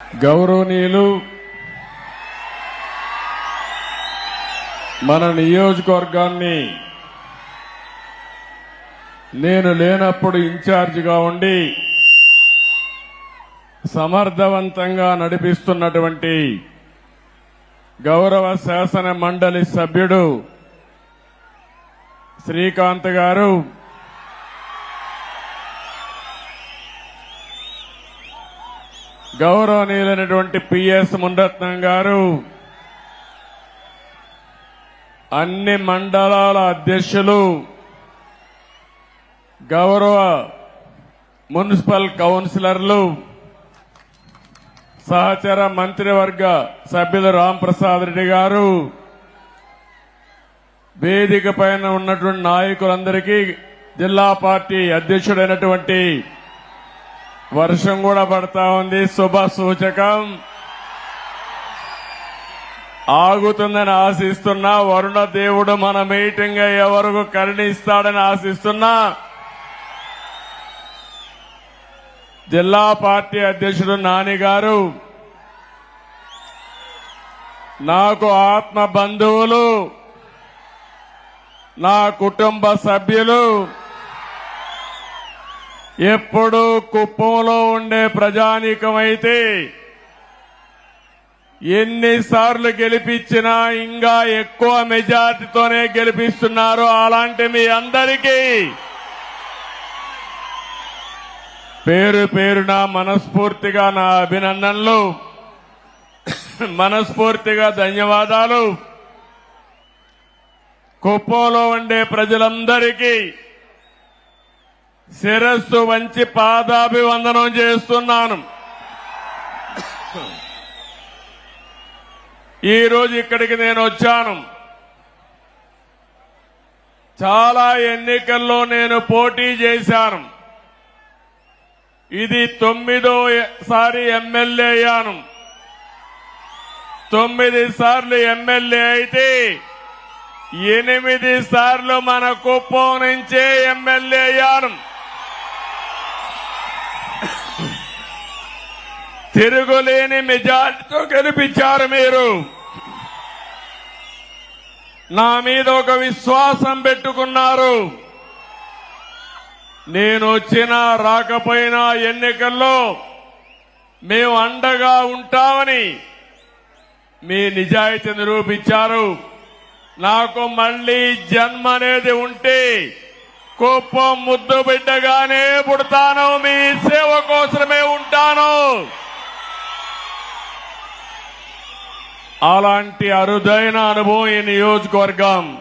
గౌరవనీయులు మన నియోజకవర్గాన్ని నేను లేనప్పుడు ఇన్ఛార్జిగా ఉండి సమర్థవంతంగా నడిపిస్తున్నటువంటి గౌరవ శాసన మండలి సభ్యుడు శ్రీకాంత్ గారు గౌరవనీయులైనటువంటి పిఎస్ ముండత్నం గారు అన్ని మండలాల అధ్యక్షులు గౌరవ మున్సిపల్ కౌన్సిలర్లు సహచర మంత్రివర్గ సభ్యులు రాంప్రసాద్ రెడ్డి గారు వేదిక పైన ఉన్నటువంటి నాయకులందరికీ జిల్లా పార్టీ అధ్యక్షుడైనటువంటి వర్షం కూడా పడతా ఉంది. శుభ సూచకం. ఆగుతుందని ఆశిస్తున్నా. వరుణ దేవుడు మన మీటింగ్ అయ్యే వరకు కరుణిస్తాడని ఆశిస్తున్నా. జిల్లా పార్టీ అధ్యక్షుడు నాని గారు నాకు ఆత్మ బంధువులు నా కుటుంబ సభ్యులు ఎప్పుడు కుప్పంలో ఉండే ప్రజానీకమైతే ఎన్నిసార్లు గెలిపించినా ఇంకా ఎక్కువ మెజార్టీతోనే గెలిపిస్తున్నారు అలాంటి మీ అందరికీ. పేరు పేరున మనస్ఫూర్తిగా నా అభినందనలు. మనస్ఫూర్తిగా ధన్యవాదాలు. కుప్పంలో ఉండే ప్రజలందరికీ. శిరస్సు వంచి పాదాభివందనం చేస్తున్నాను. ఈరోజు ఇక్కడికి నేను వచ్చాను. చాలా ఎన్నికల్లో నేను పోటీ చేశాను. ఇది తొమ్మిదో సారి ఎమ్మెల్యే అయ్యాను. తొమ్మిది సార్లు ఎమ్మెల్యే అయితే ఎనిమిది సార్లు మన కుప్పం నుంచే ఎమ్మెల్యే అయ్యాను. తిరుగులేని మెజార్టీతో గెలిపించారు మీరు. నా మీద ఒక విశ్వాసం పెట్టుకున్నారు. నేను వచ్చినా రాకపోయినా ఎన్నికల్లో మేము అండగా ఉంటామని మీ నిజాయితీ నిరూపించారు. నాకు మళ్ళీ జన్మ అనేది ఉంటే కోపం ముద్దు బిడ్డగానే పుడతాను మీ అలాంటి అరుదైన అనుభవం ఈ నియోజకవర్గం.